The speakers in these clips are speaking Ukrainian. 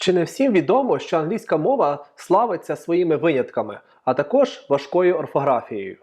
Чи не всім відомо, що англійська мова славиться своїми винятками, а також важкою орфографією?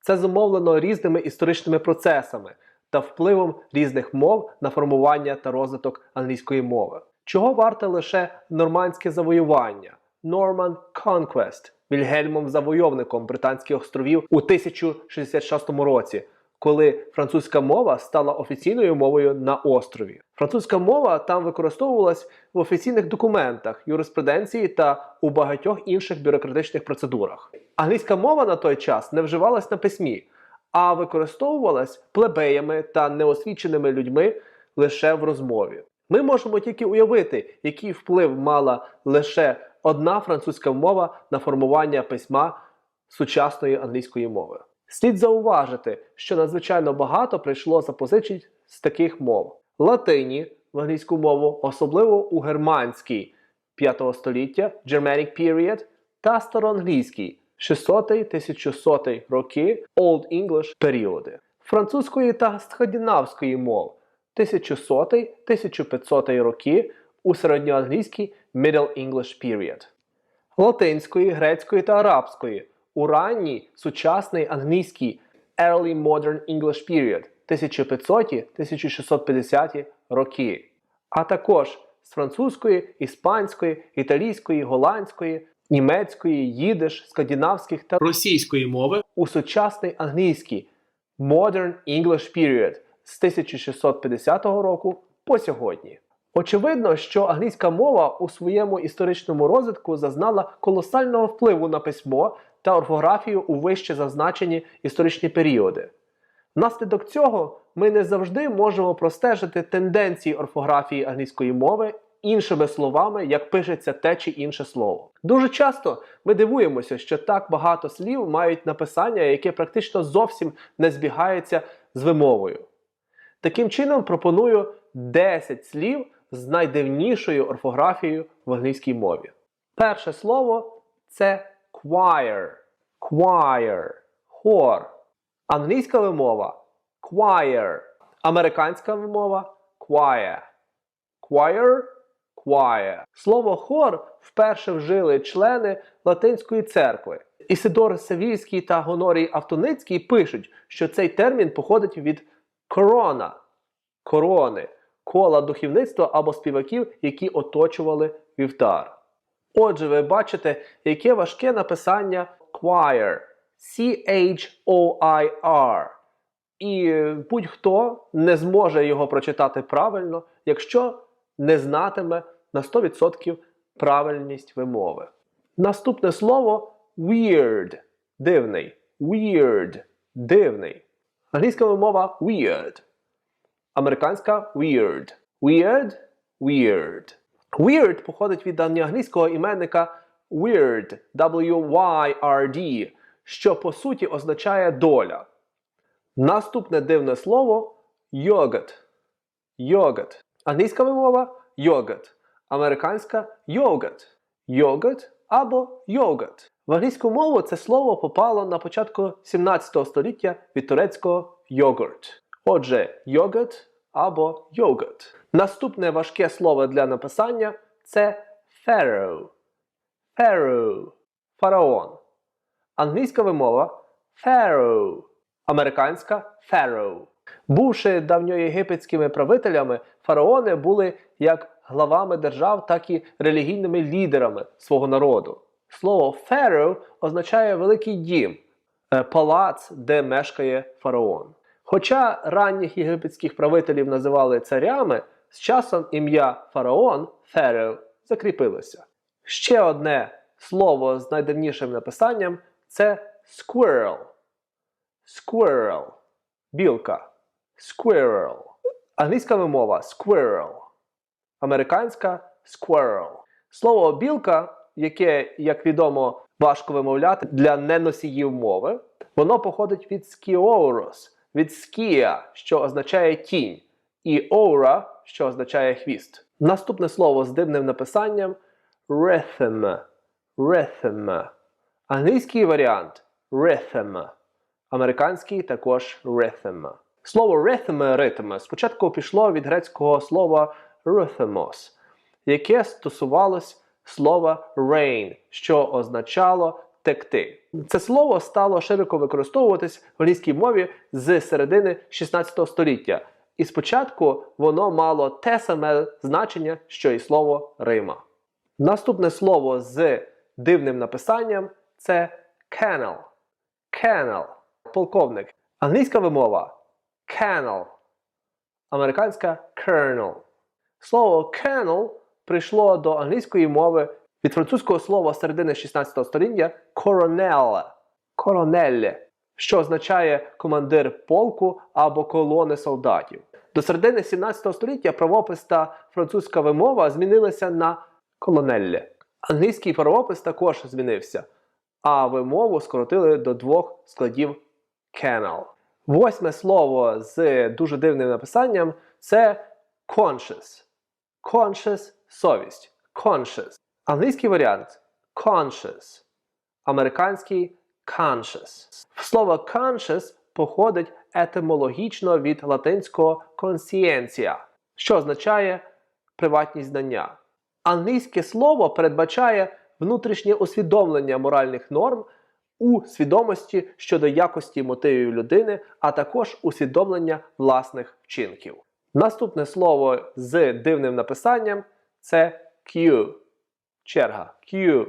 Це зумовлено різними історичними процесами та впливом різних мов на формування та розвиток англійської мови. Чого варте лише нормандське завоювання Norman Conquest Вільгельмом Завойовником Британських островів у 1066 році, коли французька мова стала офіційною мовою на острові. Французька мова там використовувалась в офіційних документах, юриспруденції та у багатьох інших бюрократичних процедурах. Англійська мова на той час не вживалась на письмі, а використовувалась плебеями та неосвіченими людьми лише в розмові. Ми можемо тільки уявити, який вплив мала лише одна французька мова на формування письма сучасної англійської мови. Слід зауважити, що надзвичайно багато прийшло запозичень з таких мов: латині в англійську мову, особливо у германській 5 століття Germanic Period та староанглійській 600-1100 роки Old English періоди, французької та скандинавської мов 1100-1500 роки у середньоанглійській Middle English Period, латинської, грецької та арабської у ранній сучасний англійський Early Modern English Period 1500-1650 роки, а також з французької, іспанської, італійської, голландської, німецької, їдиш, скандинавських та російської мови у сучасний англійський Modern English Period з 1650 року по сьогодні. Очевидно, що англійська мова у своєму історичному розвитку зазнала колосального впливу на письмо та орфографію у вище зазначені історичні періоди. Внаслідок цього ми не завжди можемо простежити тенденції орфографії англійської мови іншими словами, як пишеться те чи інше слово. Дуже часто ми дивуємося, що так багато слів мають написання, яке практично зовсім не збігається з вимовою. Таким чином, пропоную 10 слів з найдивнішою орфографією в англійській мові. Перше слово це choir. Choir. Хор. Англійська вимова choir. Американська вимова choir. Choir. Choir. Слово хор вперше вжили члени Латинської церкви. Ісидор Севільський та Гонорій Автоницький пишуть, що цей термін походить від корона, корони, кола духовництва або співаків, які оточували вівтар. Отже, ви бачите, яке важке написання choir. C-H-O-I-R. І будь-хто не зможе його прочитати правильно, якщо не знатиме на 100% правильність вимови. Наступне слово weird. Дивний. Weird. Дивний. Англійська мова weird. Американська weird. Weird. Weird. Weird походить від давньоанглійського іменника weird, W-Y-R-D, що по суті означає доля. Наступне дивне слово йогурт. Йогурт. Англійська мова йогурт. Американська йогурт. Йогурт або йогурт. В англійську мову це слово попало на початку 17 століття від турецького йогурт. Отже, йогурт або йогурт. Наступне важке слово для написання це pharaoh. Pharaoh. Фараон. Англійська вимова pharaoh. Американська pharaoh. Бувши давньоєгипетськими правителями, фараони були як главами держав, так і релігійними лідерами свого народу. Слово pharaoh означає великий дім, е, палац, де мешкає фараон. Хоча ранніх єгипетських правителів називали царями, з часом ім'я фараон Ферео закріпилося. Ще одне слово з найдавнішим написанням це squirrel. Squirrel. Білка. Squirrel. Англійська мова squirrel. Американська squirrel. Слово білка, яке, як відомо, важко вимовляти для неносіїв мови, воно походить від skioros, від skia, що означає тінь, і aura, що означає хвіст. Наступне слово з дивним написанням rhythm. Rhythm. Англійський варіант rhythm. Американський також rhythm. Слово rhythm ритм спочатку пішло від грецького слова rhythmos, яке стосувалось слова rain, що означало текти. Це слово стало широко використовуватись в англійській мові з середини 16 століття. І спочатку воно мало те саме значення, що і слово Рима. Наступне слово з дивним написанням це canal. Canal. Полковник. Англійська вимова canal. Американська colonel. Слово colonel прийшло до англійської мови від французького слова середини 16 століття coronel. Коронелле, що означає командир полку або колони солдатів. До середини 17 століття правопис та французька вимова змінилися на колонелле. Англійський правопис також змінився, а вимову скоротили до двох складів canal. Восьме слово з дуже дивним написанням це conscious. Conscious – совість. Conscious. Англійський варіант conscious. Американський conscious. Слово conscious походить етимологічно від латинського conscientia, що означає приватність знання. Англійське слово передбачає внутрішнє усвідомлення моральних норм у свідомості щодо якості мотивів людини, а також усвідомлення власних вчинків. Наступне слово з дивним написанням це Q. Черга Q.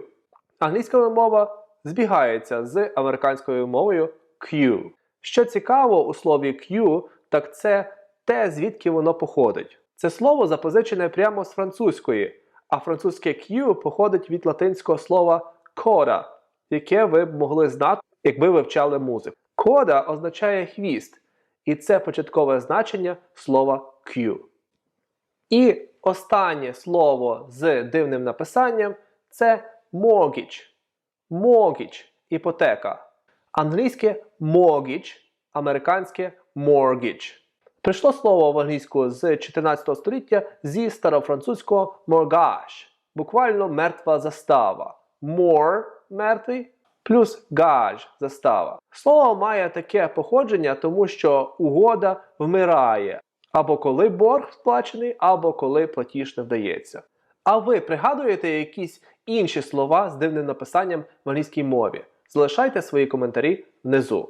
Англійська мова збігається з американською мовою Q. Що цікаво у слові Q, так це те, звідки воно походить. Це слово запозичене прямо з французької, а французьке Q походить від латинського слова coda, яке ви б могли знати, якби вивчали музику. Кода означає хвіст, і це початкове значення слова Q. І останнє слово з дивним написанням це mortgage. Mortgage – іпотека. Англійське mortgage, американське mortgage. Прийшло слово в англійську з 14 століття зі старофранцузького mortgage, буквально мертва застава. More – мертвий, плюс gage – застава. Слово має таке походження, тому що угода вмирає, або коли борг сплачений, або коли платіж не вдається. А ви пригадуєте якісь інші слова з дивним написанням в англійській мові? Залишайте свої коментарі внизу.